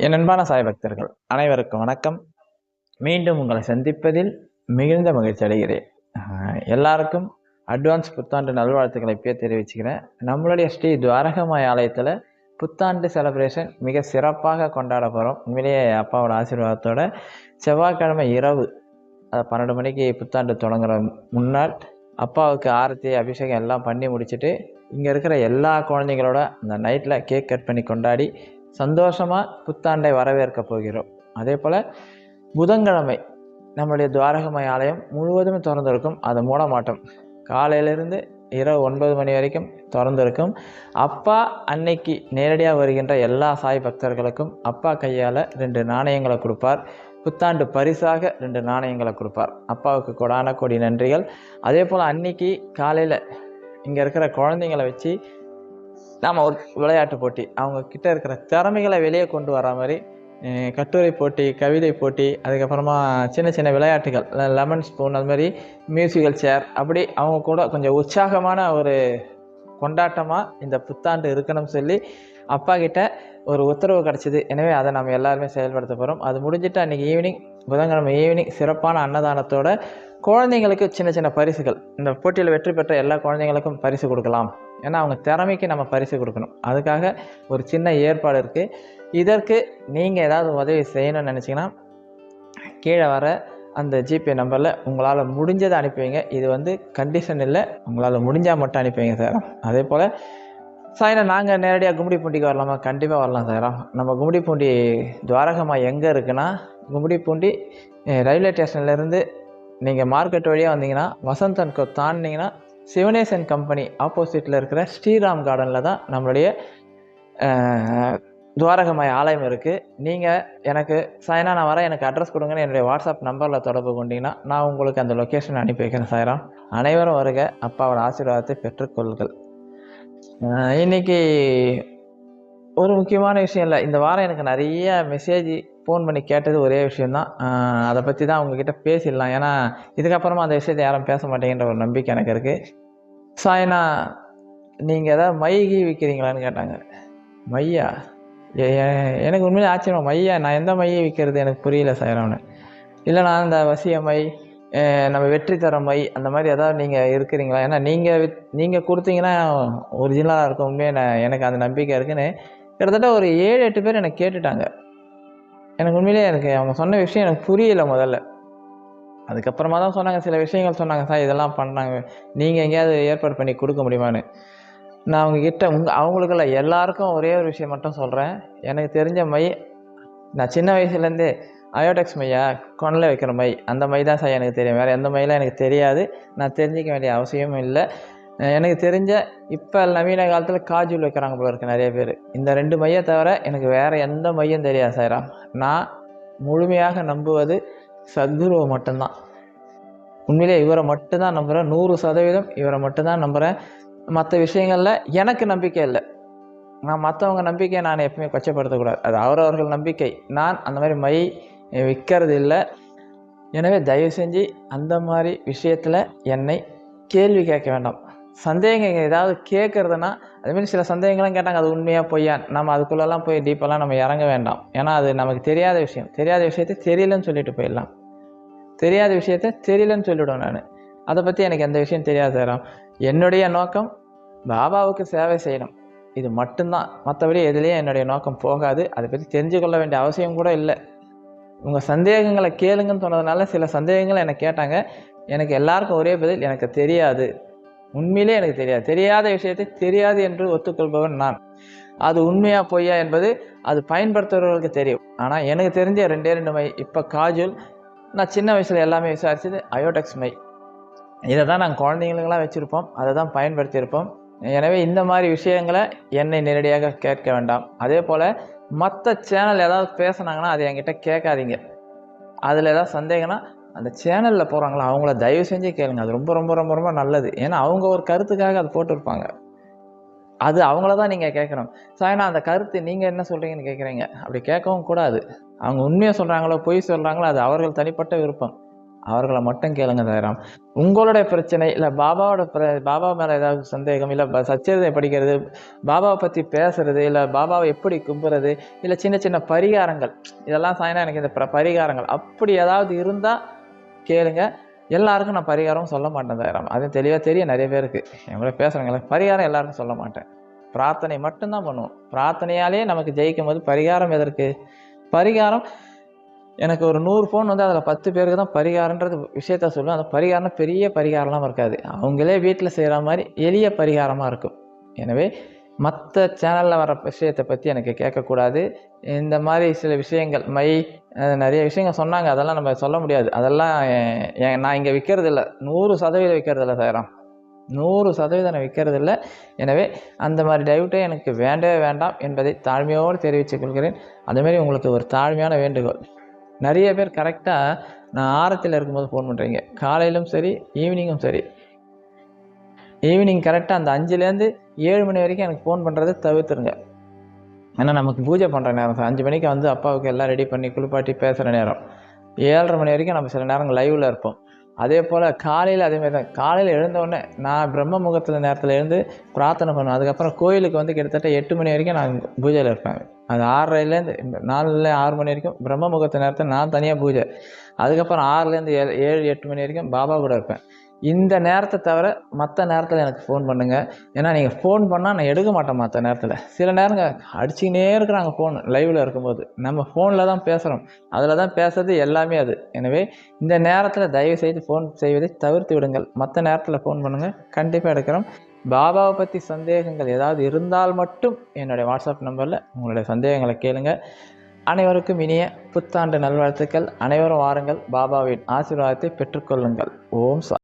என் அன்பான சாய் பக்தர்கள் அனைவருக்கும் வணக்கம். மீண்டும் உங்களை சந்திப்பதில் மிகுந்த மகிழ்ச்சி அடைகிறேன். எல்லாருக்கும் அட்வான்ஸ் புத்தாண்டு நல்வாழ்த்துக்களை இப்பயே தெரிவிச்சுக்கிறேன். நம்மளுடைய ஸ்ரீ துவாரகமாய் ஆலயத்தில் புத்தாண்டு செலப்ரேஷன் மிக சிறப்பாக கொண்டாட போகிறோம் உண்மையிலேயே அப்பாவோட ஆசீர்வாதத்தோட செவ்வாய்க்கிழமை இரவு பன்னெண்டு மணிக்கு புத்தாண்டு தொடங்குற முன்னால் அப்பாவுக்கு ஆரத்தி அபிஷேகம் எல்லாம் பண்ணி முடிச்சுட்டு இங்கே இருக்கிற எல்லா குழந்தைங்களோட அந்த நைட்டில் கேக் கட் பண்ணி கொண்டாடி சந்தோஷமாக புத்தாண்டை வரவேற்க போகிறோம். அதே போல் புதன்கிழமை நம்மளுடைய துவாரகமய ஆலயம் முழுவதும் திறந்திருக்கும். அதை மூட மாட்டோம் காலையிலிருந்து இரவு ஒன்பது மணி வரைக்கும் திறந்திருக்கும். அப்பா அன்னைக்கு நேரடியாக வருகின்ற எல்லா சாய் பக்தர்களுக்கும் அப்பா கையால் ரெண்டு நாணயங்களை கொடுப்பார். புத்தாண்டு பரிசாக ரெண்டு நாணயங்களை கொடுப்பார். அப்பாவுக்கு கொடான கொடி நன்றிகள். அதே போல் அன்னைக்கு காலையில் இங்கே இருக்கிற குழந்தைங்கள வச்சு நாம் ஒரு விளையாட்டு போட்டி. அவங்க கிட்ட இருக்கிற திறமைகளை வெளியே கொண்டு வர மாதிரி கட்டுரை போட்டி கவிதை போட்டி அதுக்கப்புறமா சின்ன சின்ன விளையாட்டுகள் லெமன் ஸ்பூன் அது மாதிரி மியூசிக்கல் சேர் அப்படி அவங்க கூட கொஞ்சம் உற்சாகமான ஒரு கொண்டாட்டமாக இந்த புத்தாண்டு இருக்கணும்னு சொல்லி அப்பா கிட்ட ஒரு உத்தரவு கிடச்சிது. எனவே அதை நம்ம எல்லாருமே செயல்படுத்த போகிறோம் அது முடிஞ்சிட்டு அன்றைக்கி ஈவினிங் புதன்கிழமை ஈவினிங் சிறப்பான அன்னதானத்தோட குழந்தைங்களுக்கு சின்ன சின்ன பரிசுகள். இந்த போட்டியில் வெற்றி பெற்ற எல்லா குழந்தைங்களுக்கும் பரிசு கொடுக்கலாம். ஏன்னா அவங்க திறமைக்கு நம்ம பரிசு கொடுக்கணும். அதுக்காக ஒரு சின்ன ஏற்பாடு இருக்குது இதற்கு நீங்கள் ஏதாவது உதவி செய்யணும்னு நினச்சிங்கன்னா கீழே வர அந்த ஜிபே நம்பரில் உங்களால் முடிஞ்சதை அனுப்புவீங்க. இது வந்து கண்டிஷன் இல்லை. உங்களால் முடிஞ்சால் மட்டும் அனுப்புவீங்க சார் அதே போல் சாயினா நாங்கள் நேரடியாக கும்மிடிப்பூண்டிக்கு வரலாமா? கண்டிப்பாக வரலாம் சார் நம்ம கும்மிடிப்பூண்டி துவாரகமா எங்கே இருக்குன்னா கும்மிடிப்பூண்டி பூண்டி ரயில்வே ஸ்டேஷன்லேருந்து நீங்கள் மார்க்கெட் வழியாக வந்தீங்கன்னா வசந்தன் கோ தாண்டினீங்கன்னா சிவனேசன் கம்பெனி ஆப்போசிட்டில் இருக்கிற ஸ்ரீராம் கார்டனில் தான் நம்மளுடைய துவாரகமாய் ஆலயம் இருக்குது நீங்கள் எனக்கு சாய்னா நான் வரேன். எனக்கு அட்ரஸ் கொடுங்கன்னு என்னுடைய வாட்ஸ்அப் நம்பரில் தொடர்பு கொண்டீங்கன்னா நான் உங்களுக்கு அந்த லொக்கேஷன் அனுப்பி வைக்கிறேன் சாய்ராம். அனைவரும் வருக. அப்பாவோட ஆசீர்வாதத்தை பெற்றுக்கொள்கள் இன்றைக்கி இன்னைக்கு ஒரு முக்கியமான விஷயம் இல்லை. இந்த வாரம் எனக்கு நிறைய மெசேஜ் ஃபோன் பண்ணி கேட்டது ஒரே விஷயந்தான் அதை பற்றி தான் உங்ககிட்ட பேசிடலாம். ஏன்னா இதுக்கப்புறமா அந்த விஷயத்தை யாரும் பேச மாட்டேங்கிற ஒரு நம்பிக்கை எனக்கு இருக்குது சாயனா நீங்கள் ஏதாவது மைகி விற்கிறீங்களான்னு கேட்டாங்க. மையா? எனக்கு உண்மையிலே ஆச்சரியம் மையா நான் எந்த மையை விற்கிறது எனக்கு புரியல சாயரான்னு இல்லை நான் இந்த வசிய மை நம்ம வெற்றி தர மை அந்த மாதிரி ஏதாவது நீங்கள் இருக்கிறீங்களா? ஏன்னா நீங்கள் வித் நீங்கள் கொடுத்தீங்கன்னா ஒரிஜினலாக இருக்கும் நான் எனக்கு அந்த நம்பிக்கை இருக்குன்னு கிட்டத்தட்ட ஒரு ஏழு எட்டு பேர் எனக்கு கேட்டுட்டாங்க. எனக்கு உண்மையிலேயே எனக்கு அவங்க சொன்ன விஷயம் எனக்கு புரியல முதல்ல. அதுக்கப்புறமா தான் சொன்னாங்க சில விஷயங்கள் சொன்னாங்க சார் இதெல்லாம் பண்ணாங்க. நீங்கள் எங்கேயாவது ஏற்பாடு பண்ணி கொடுக்க முடியுமான்னு? நான் அவங்கக்கிட்ட உங்க அவங்களுக்குள்ள எல்லாருக்கும் ஒரே ஒரு விஷயம் மட்டும் சொல்கிறேன் எனக்கு தெரிஞ்ச மை நான் சின்ன வயசுலேருந்தே அயோடெக்ஸ் மையா கொண்டல வைக்கிற மை அந்த மை தான் சார் எனக்கு தெரியும். வேறு எந்த மையெல்லாம் எனக்கு தெரியாது. நான் தெரிஞ்சிக்க வேண்டிய அவசியமும் இல்லை. எனக்கு தெரிஞ்ச இப்போ நவீன காலத்தில் காஜூல் வைக்கிறாங்க போல இருக்குது நிறைய பேர். இந்த ரெண்டு மையை தவிர எனக்கு வேறு எந்த மையம் தெரியாது சார். நான் முழுமையாக நம்புவது சத்குருவை மட்டும்தான். உண்மையிலே இவரை மட்டும்தான் நம்புகிறேன் நூறு சதவீதம் இவரை மட்டும்தான் நம்புகிறேன் மற்ற விஷயங்களில் எனக்கு நம்பிக்கை இல்லை. நான் மற்றவங்க நம்பிக்கையை நான் எப்பவுமே கொச்சப்படுத்தக்கூடாது. அது அவரவர்கள் நம்பிக்கை. நான் அந்த மாதிரி மை விற்கிறது இல்லை. எனவே தயவு செஞ்சு அந்த மாதிரி விஷயத்தில் என்னை கேள்வி கேட்க வேண்டாம். சந்தேகங்கள் ஏதாவது கேட்குறதுனா அதுமாரி சில சந்தேகங்கள்லாம் கேட்டாங்க அது உண்மையாக பொய்யா? நம்ம அதுக்குள்ளெல்லாம் போய் டீப்பெல்லாம் நம்ம இறங்க வேண்டாம். ஏன்னா அது நமக்கு தெரியாத விஷயம். தெரியாத விஷயத்தை தெரியலன்னு சொல்லிட்டு போயிடலாம். தெரியாத விஷயத்த தெரியலன்னு சொல்லிவிடுவேன் நான். அதை பற்றி எனக்கு எந்த விஷயம் தெரியாது ராம் என்னுடைய நோக்கம் பாபாவுக்கு சேவை செய்யணும். இது மட்டும்தான். மற்றபடி எதுலேயும் என்னுடைய நோக்கம் போகாது. அதை பற்றி தெரிஞ்சு கொள்ள வேண்டிய அவசியம் கூட இல்லை. உங்கள் சந்தேகங்களை கேளுங்கன்னு சொன்னதுனால சில சந்தேகங்களை எனக்கு கேட்டாங்க. எனக்கு எல்லாருக்கும் ஒரே பதில் எனக்கு தெரியாது. உண்மையிலே எனக்கு தெரியாது. தெரியாத விஷயத்தை தெரியாது என்று ஒத்துக்கொள்பவன் நான். அது உண்மையா பொய்யா என்பது அது பயன்படுத்துகிறவர்களுக்கு தெரியும். ஆனால் எனக்கு தெரிஞ்ச ரெண்டே ரெண்டு மை இப்போ காஜுல் நான் சின்ன வயசில் எல்லாமே விசாரிச்சது அயோடெக்ஸ் மை. இதை தான் நாங்கள் குழந்தைங்களுக்கெல்லாம் வச்சுருப்போம். அதை தான் பயன்படுத்தியிருப்போம். எனவே இந்த மாதிரி விஷயங்களை என்னை நேரடியாக கேட்க வேண்டாம். அதே போல் மற்ற சேனல் ஏதாவது பேசுனாங்கன்னா அதை என்கிட்ட கேட்காதீங்க. அதில் ஏதாவது சந்தேகம்னா அந்த சேனலில் போகிறாங்களா அவங்கள தயவு செஞ்சு கேளுங்க. அது ரொம்ப ரொம்ப ரொம்ப ரொம்ப நல்லது. ஏன்னா அவங்க ஒரு கருத்துக்காக அது போட்டிருப்பாங்க. அது அவங்கள தான் நீங்கள் கேட்கணும் சாயனா அந்த கருத்து நீங்கள் என்ன சொல்கிறீங்கன்னு கேட்குறீங்க அப்படி கேட்கவும் கூடாது. அவங்க உண்மையை சொல்கிறாங்களோ பொய் சொல்கிறாங்களோ அது அவர்கள் தனிப்பட்ட விருப்பம். அவர்களை மட்டும் கேளுங்க தயாராம். உங்களுடைய பிரச்சனை இல்லை பாபாவோட பிர பாபா மேலே ஏதாவது சந்தேகம் இல்லை சச்சரிதை படிக்கிறது பாபாவை பற்றி பேசுறது இல்லை பாபாவை எப்படி கும்புறது இல்லை சின்ன சின்ன பரிகாரங்கள். இதெல்லாம் சாயினா எனக்கு இந்த பிர- பரிகாரங்கள். அப்படி ஏதாவது இருந்தால் கேளுங்க. எல்லாருக்கும் நான் பரிகாரம் சொல்ல மாட்டேன் சாய்ராம் அது தெளிவாக தெரியும் நிறைய பேருக்கு. என் கூட பேசுகிறவங்கள பரிகாரம் எல்லாருக்கும் சொல்ல மாட்டேன். பிரார்த்தனை மட்டும்தான் பண்ணுவோம். பிரார்த்தனையாலே நமக்கு ஜெயிக்கும் போது பரிகாரம் எதற்கு? பரிகாரம் எனக்கு ஒரு நூறு ஃபோன் வந்து அதில் பத்து பேருக்கு தான் பரிகாரன்றது விஷயத்த சொல்லுவேன். அந்த பரிகாரம் பெரிய பரிகாரம்லாம் இருக்காது. அவங்களே வீட்டில் செய்கிற மாதிரி எளிய பரிகாரமாக இருக்கும். எனவே மற்ற சேனலில் வர விஷயத்தை பற்றி எனக்கு கேட்கக்கூடாது. இந்த மாதிரி சில விஷயங்கள் மை நிறைய விஷயங்கள் சொன்னாங்க. அதெல்லாம் நம்ம சொல்ல முடியாது. அதெல்லாம் எ- நான் இங்கே விற்கிறது இல்லை நூறு சதவீதம் விற்கிறது இல்லை சாயிரம். நூறு சதவீதம் நான் விற்கிறது இல்லை எனவே அந்த மாதிரி டவுட்டே எனக்கு வேண்டவே வேண்டாம் என்பதை தாழ்மையோடு தெரிவித்துக் கொள்கிறேன். அதேமாரி உங்களுக்கு ஒரு தாழ்மையான வேண்டுகோள். நிறைய பேர் கரெக்டாக நான் ஆரத்தில் இருக்கும்போது ஃபோன் பண்ணுறீங்க காலையிலும் சரி ஈவினிங்கும் சரி. ஈவினிங் கரெக்டாக அந்த அஞ்சுலேருந்து ஏழு மணி வரைக்கும் எனக்கு ஃபோன் பண்ணுறதை தவிர்த்துருங்க. ஏன்னா நமக்கு பூஜை பண்ணுற நேரம் சார் அஞ்சு மணிக்கு வந்து அப்பாவுக்கு எல்லாம் ரெடி பண்ணி குளிப்பாட்டி பேசுகிற நேரம். ஏழரை மணி வரைக்கும் நம்ம சில நேரம் லைவில் இருப்போம். அதே போல் காலையில் அதேமாதிரி தான். காலையில் எழுந்தோடனே நான் பிரம்ம முகூர்த்த நேரத்தில் எழுந்து பிரார்த்தனை பண்ணுவேன். அதுக்கப்புறம் கோயிலுக்கு வந்து கிட்டத்தட்ட எட்டு மணி வரைக்கும் நான் பூஜையில் இருப்பேன். அது ஆறரைலேருந்து நாலுல ஆறு மணி வரைக்கும் பிரம்ம முகத்து நேரத்தில் நான் தனியாக பூஜை. அதுக்கப்புறம் ஆறுலேருந்து ஏழு ஏழு எட்டு மணி வரைக்கும் பாபா கூட இருப்பேன். இந்த நேரத்தை தவிர மற்ற நேரத்தில் எனக்கு ஃபோன் பண்ணுங்கள் ஏன்னா நீங்கள் ஃபோன் பண்ணால் நான் எடுக்க மாட்டேன் மற்ற நேரத்தில். சில நேரங்க அடிச்சுக்கினே இருக்கிறாங்க ஃபோன் லைவில் இருக்கும்போது. நம்ம ஃபோனில் தான் பேசுகிறோம் அதில் தான் பேசுறது எல்லாமே அது. எனவே இந்த நேரத்தில் தயவு செய்து ஃபோன் செய்வதை தவிர்த்து விடுங்கள். மற்ற நேரத்தில் ஃபோன் பண்ணுங்கள் கண்டிப்பாக எடுக்கிறோம். பாபாவை பற்றி சந்தேகங்கள் ஏதாவது இருந்தால் மட்டும் என்னுடைய வாட்ஸ்அப் நம்பரில் உங்களுடைய சந்தேகங்களை கேளுங்கள் அனைவருக்கும் இனிய புத்தாண்டு நல்வாழ்த்துக்கள். அனைவரும் வாருங்கள். பாபாவின் ஆசீர்வாதத்தை பெற்றுக்கொள்ளுங்கள். ஓம் சா